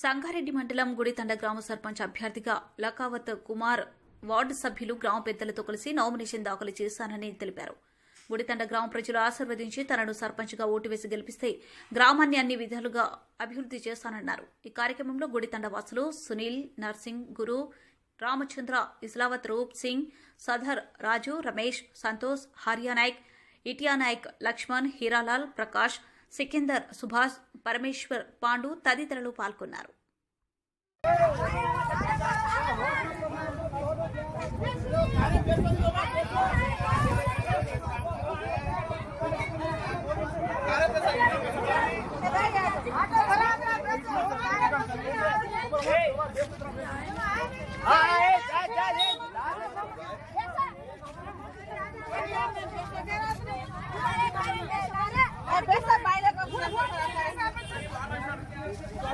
సంగారెడ్డి మండలం గుడితండ గ్రామ సర్పంచ్ అభ్యర్థిగా లకావత్ కుమార్ వార్డు సభ్యులు గ్రామ పెద్దలతో కలిసి నామినేషన్ దాఖలు చేశానని తెలిపారు. గుడితండ గ్రామ ప్రజలు ఆశీర్వదించి తనను సర్పంచ్గా ఓటు వేసి గెలిపిస్తే గ్రామాన్ని అన్ని విధాలుగా అభివృద్ధి చేస్తానన్నారు. ఈ కార్యక్రమంలో గుడితండ వాసులు సునీల్ నర్సింగ్ గురు రామచంద్ర ఇస్లావత్ రూప్ సింగ్ సధర్ రాజు రమేష్ సంతోష్ హర్యానాయక్ ఇటియానాయక్ లక్ష్మణ్ హీరాలాల్ ప్రకాష్ సికిందర్ సుభాష్ పరమేశ్వర్ పాండు తదితరులు పాల్గొన్నారు.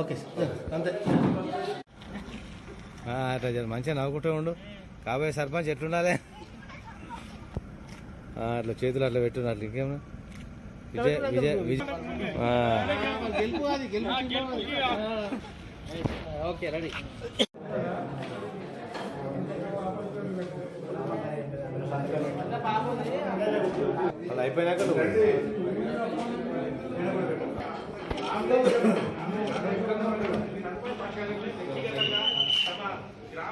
Okay sir. అంతే. ఆ, అట్లా మంచిగా నవ్వుకుంటూ ఉండు. కాబోయే సర్పంచ్ ఎట్లుండాలి ఆ, అట్లా చేతులు అట్లా పెట్టున్నారు. అట్లా ఇంకేమన్నా విజయ్ విజయ్ విజయ్. Okay ready. అలా అయిపోయినాక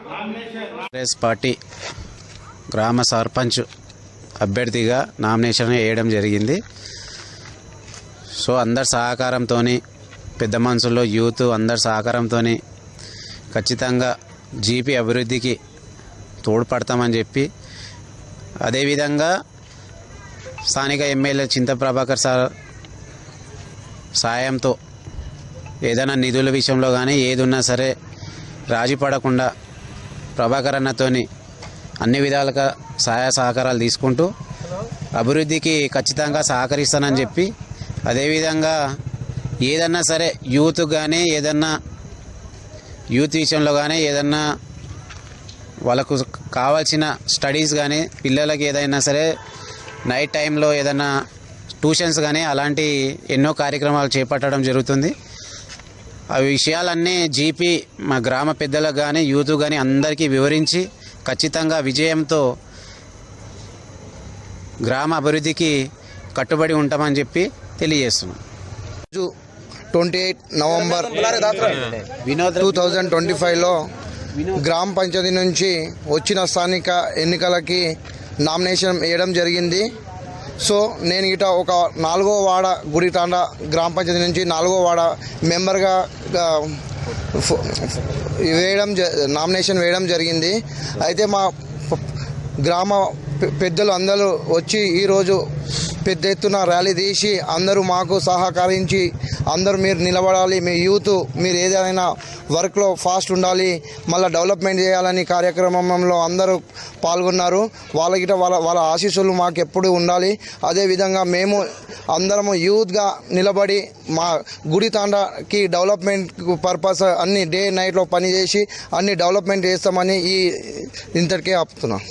కాంగ్రెస్ పార్టీ గ్రామ సర్పంచ్ అభ్యర్థిగా నామినేషన్ వేయడం జరిగింది. సో అందరి సహకారంతో పెద్ద మనుషుల్లో యూత్ అందరి సహకారంతో ఖచ్చితంగా జీపీ అభివృద్ధికి తోడ్పడతామని చెప్పి అదేవిధంగా స్థానిక ఎమ్మెల్యే చింత ప్రభాకర్ సార్ సాయంతో ఏదైనా నిధుల విషయంలో కానీ ఏది ఉన్నా సరే రాజీ పడకుండా ప్రభాకర్ అన్నతోని అన్ని విధాలుగా సహాయ సహకారాలు తీసుకుంటూ అభివృద్ధికి ఖచ్చితంగా సహకరిస్తానని చెప్పి అదేవిధంగా ఏదన్నా సరే యూత్ కానీ ఏదన్నా యూత్ విషయంలో కానీ ఏదన్నా వాళ్ళకు కావాల్సిన స్టడీస్ కానీ పిల్లలకి ఏదైనా సరే నైట్ టైంలో ఏదైనా ట్యూషన్స్ కానీ అలాంటి ఎన్నో కార్యక్రమాలు చేపట్టడం జరుగుతుంది. ఆ విషయాలన్నీ జీపీ మా గ్రామ పెద్దలకు కానీ యూత్ కానీ అందరికీ వివరించి ఖచ్చితంగా విజయంతో గ్రామ అభివృద్ధికి కట్టుబడి ఉంటామని చెప్పి తెలియజేస్తున్నాం. రోజు twenty eight November Vinod. Two thousand twenty ఫైవ్లో గ్రామ పంచాయతీ నుంచి వచ్చిన స్థానిక ఎన్నికలకి నామినేషన్ వేయడం జరిగింది. సో నేను ఇట ఒక నాలుగో వాడ గుడితాండ గ్రామ పంచాయతీ నుంచి నాలుగో వాడ మెంబర్గా వేయడం జ- నామినేషన్ వేయడం జరిగింది. అయితే మా గ్రామ పెద్దలు అందరూ వచ్చి ఈరోజు పెద్ద ఎత్తున ర్యాలీ తీసి అందరూ మాకు సహకరించి అందరూ మీరు నిలబడాలి మీ యూత్ మీరు ఏదైనా వర్క్లో ఫాస్ట్ ఉండాలి మళ్ళీ డెవలప్మెంట్ చేయాలని కార్యక్రమంలో అందరూ పాల్గొన్నారు. వాళ్ళకి వాళ్ళ వాళ్ళ ఆశీస్సులు మాకు ఎప్పుడు ఉండాలి. అదేవిధంగా మేము అందరము యూత్గా నిలబడి మా గుడి తాండాకి డెవలప్మెంట్ పర్పస్ అన్ని డే నైట్లో పనిచేసి అన్ని డెవలప్మెంట్ చేస్తామని ఈ ఇంతటికే ఆపుతున్నాం.